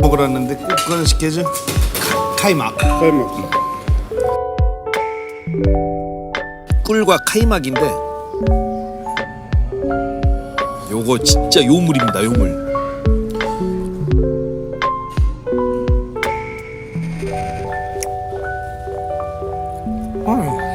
먹으라는데 꼭 그걸 시켜줘. 카이막. 카이막. 꿀과 카이막인데 요거 진짜 요물입니다. 요물. 어.